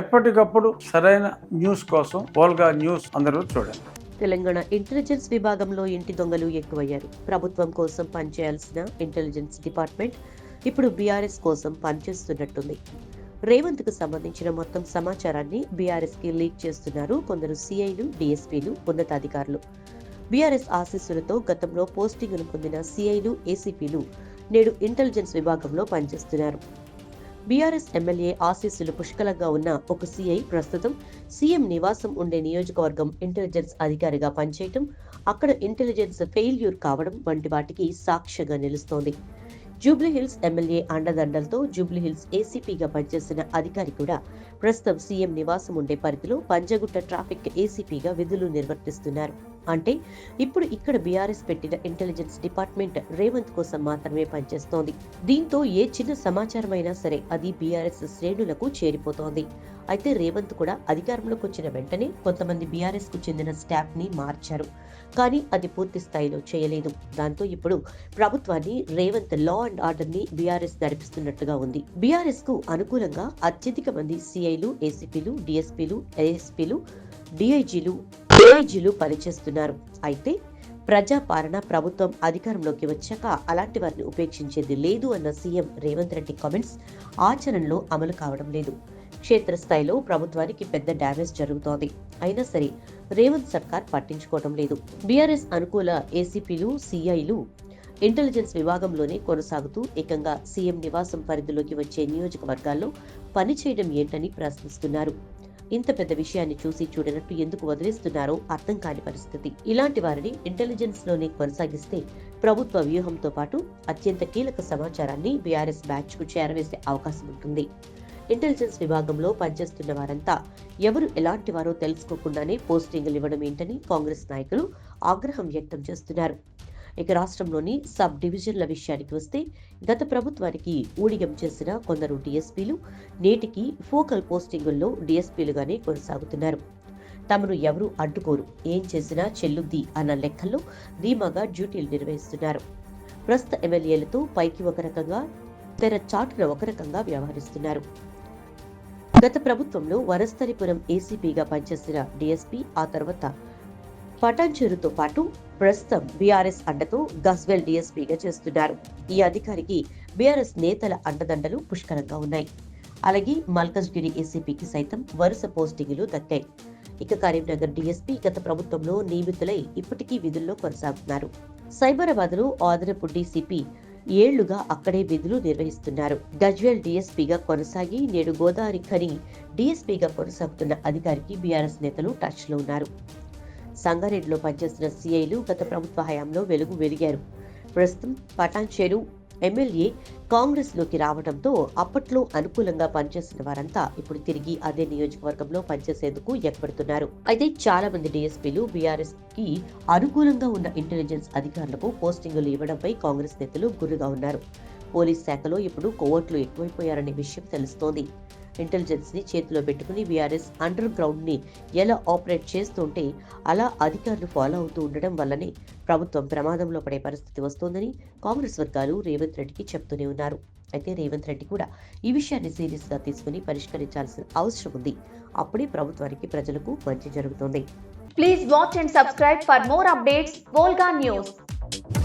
ఎప్పటికప్పుడు సరైన న్యూస్ కోసం ఓల్గా న్యూస్ అందరూ చూడండి. తెలంగాణ ఇంటెలిజెన్స్ విభాగంలో ఇంటి దొంగలు ఎక్కువయ్యారు. ప్రభుత్వం కోసం పనిచేయాల్సిన ఇంటెలిజెన్స్ డిపార్ట్మెంట్ ఇప్పుడు బీఆర్ఎస్ కోసం పనిచేస్తున్నట్టుంది. రేవంత్కు సంబంధించిన మొత్తం సమాచారాన్ని బీఆర్ఎస్కి లీక్ చేస్తున్నారు కొందరు సిఐలు డిఎస్పీలు ఉన్నతాధికారులు. బీఆర్ఎస్ ఆశీస్సులతో గతంలో పోస్టింగ్ను పొందిన సిఐలు ఏసీపీలు నేడు ఇంటెలిజెన్స్ విభాగంలో పనిచేస్తున్నారు. బీఆర్ఎస్ ఎమ్మెల్యే ఆశీస్సులు పుష్కలంగా ఉన్న ఒక సీఐ ప్రస్తుతం సీఎం నివాసం ఉండే నియోజకవర్గం ఇంటెలిజెన్స్ అధికారిగా పనిచేయటం అక్కడ ఇంటెలిజెన్స్ ఫెయిల్యూర్ కావడం వంటి వాటికి సాక్ష్యంగా నిలుస్తోంది. జూబ్లీహిల్స్ ఎమ్మెల్యే అండదండలతో జూబ్లీహిల్స్ ఏసీపీగా పనిచేసిన అధికారి కూడా ప్రస్తుతం సీఎం నివాసం ఉండే పరిధిలో పంజగుట్ట ట్రాఫిక్ ఏసీపీగా విధులు నిర్వర్తిస్తున్నారు. అంటే ఇప్పుడు ఇక్కడ బీఆర్ఎస్ పెట్టిన ఇంటెలిజెన్స్ డిపార్ట్మెంట్ రేవంత్ కోసం మాత్రమే పనిచేస్తోంది. దీంతో ఏ చిన్న సమాచారమైనా సరే అది బీఆర్ఎస్ శ్రేణులకు చేరిపోతోంది. అయితే రేవంత్ కూడా అధికారంలోకి వచ్చిన వెంటనే కొంతమంది బీఆర్ఎస్కు చెందిన స్టాఫ్ని మార్చారు. కానీ అది పూర్తి స్థాయిలో చేయలేదు. దాంతో ఇప్పుడు ప్రభుత్వాన్ని రేవంత్ లా అండ్ ఆర్డర్ని బీఆర్ఎస్ నడిపిస్తున్నట్టుగా ఉంది. బీఆర్ఎస్కు అనుకూలంగా అత్యధిక మంది సిఐలు ఏసీపీలు డిఎస్పీలు ఏఎస్పీలు డిఐజీలు ఏఐజీలు పనిచేస్తున్నారు. అయితే ప్రజాపాలన ప్రభుత్వం అధికారంలోకి వచ్చాక అలాంటి వారిని ఉపేక్షించేది లేదు అన్న సీఎం రేవంత్ రెడ్డి కామెంట్స్ ఆచరణలో అమలు కావడం లేదు. క్షేత్రస్థాయిలో ప్రభుత్వానికి పెద్ద డ్యామేజ్ జరుగుతోంది. అయినా సరే రేవంత్ సర్కార్ పట్టించుకోవడం లేదు. బీఆర్ఎస్ అనుకూల ఏసీపీలు సిఐలు ఇంటెలిజెన్స్ విభాగంలోనే కొనసాగుతూ ఏకంగా సీఎం నివాసం పరిధిలోకి వచ్చే నియోజకవర్గాల్లో పనిచేయడం ఏంటని ప్రశ్నిస్తున్నారు. ఇంత పెద్ద విషయాన్ని చూసి చూడనట్టు ఎందుకు వదిలేస్తున్నారో అర్థం కాని పరిస్థితి. ఇలాంటి వారిని ఇంటెలిజెన్స్లోనే కొనసాగిస్తే ప్రభుత్వ వ్యూహంతో పాటు అత్యంత కీలక సమాచారాన్ని బీఆర్ఎస్ బ్యాచ్కు చేరవేసే అవకాశం ఉంటుంది. ఇంటెలిజెన్స్ విభాగంలో పనిచేస్తున్న వారంతా ఎవరు ఎలాంటి వారో తెలుసుకోకుండానే పోస్టింగులు ఇవ్వడం ఏంటని కాంగ్రెస్ నాయకులు ఆగ్రహం వ్యక్తం చేస్తున్నారు. ఇక రాష్ట్రంలోని సబ్ డివిజన్ల విషయానికి వస్తే గత ప్రభుత్వానికి ఊడిగం చేసిన కొందరు డీఎస్పీలు నేటికి ఫోకల్ పోస్టింగుల్లో డీఎస్పీలుగానే కొనసాగుతున్నారు. తమను ఎవరు అడ్డుకోరు ఏం చేసినా చెల్లుద్ది అన్న లెక్కల్లో ధీమాగా డ్యూటీలు నిర్వహిస్తున్నారు. ప్రస్తుత ఎమ్మెల్యేలతో పైకి ఒక రకంగా తెర చాటున ఒక రకంగా వ్యవహరిస్తున్నారు. గత ప్రభుత్వంలో వనస్థలిపురం ఏసీపీగా పనిచేసిన డీఎస్పీ ఆ తర్వాత పటాన్చెరుతో పాటు ప్రస్తుతం బీఆర్ఎస్ అండతో గజ్వెల్ డీఎస్పీగా చేస్తున్నారు. ఈ అధికారికి బీఆర్ఎస్ నేతల అండదండలు పుష్కలంగా ఉన్నాయి. అలాగే మల్కజ్గిరి ఏసీపీకి సైతం వరుస పోస్టింగులు దక్కాయి ఇక కరీంనగర్ డీఎస్పీ గత ప్రభుత్వంలో నియమితులై ఇప్పటికీ విధుల్లో కొనసాగుతున్నారు. సైబరాబాద్లో ఆదరపు డీసీపీ ఏళ్ళుగా అక్కడే విధులు నిర్వహిస్తున్నారు. గజ్వేల్ డీఎస్పీగా కొనసాగి నేడు గోదావరి ఖని డీఎస్పీగా కొనసాగుతున్న అధికారికి బీఆర్ఎస్ నేతలు టచ్లో ఉన్నారు. సంగారెడ్డిలో పనిచేస్తున్న సీఐలు గత ప్రభుత్వ హయాంలో వెలుగు వెలిగారు. ప్రస్తుతం పటాన్చేరు ఎమ్మెల్యే కాంగ్రెస్లోకి రావడంతో అప్పట్లో అనుకూలంగా పనిచేసిన వారంతా ఇప్పుడు తిరిగి అదే నియోజకవర్గంలో పనిచేసేందుకు ఎక్కబడుతున్నారు అయితే చాలా మంది డీఎస్పీలు బీఆర్ఎస్కి అనుకూలంగా ఉన్న ఇంటెలిజెన్స్ అధికారులకు పోస్టింగులు ఇవ్వడంపై కాంగ్రెస్ నేతలు గుర్రుగా ఉన్నారు. పోలీస్ శాఖలో ఇప్పుడు కోవట్లు ఎక్కువైపోయారనే విషయం తెలుస్తోంది. ఇంటెలిజెన్స్ని చేతిలో పెట్టుకుని బీఆర్ఎస్ అండర్ గ్రౌండ్ని ఎలా ఆపరేట్ చేస్తుంటే అలా అధికారులు ఫాలో అవుతూ ఉండడం వల్లనే ప్రభుత్వం ప్రమాదంలో పడే పరిస్థితి వస్తోందని కాంగ్రెస్ వర్గాలు రేవంత్ రెడ్డికి చెప్తూనే ఉన్నారు. అయితే రేవంత్ రెడ్డి కూడా ఈ విషయాన్ని సీరియస్గా తీసుకుని పరిష్కరించాల్సిన అవసరం ఉంది. అప్పుడే ప్రభుత్వానికి ప్రజలకు మంచి జరుగుతోంది. Please watch and subscribe for more updates Volga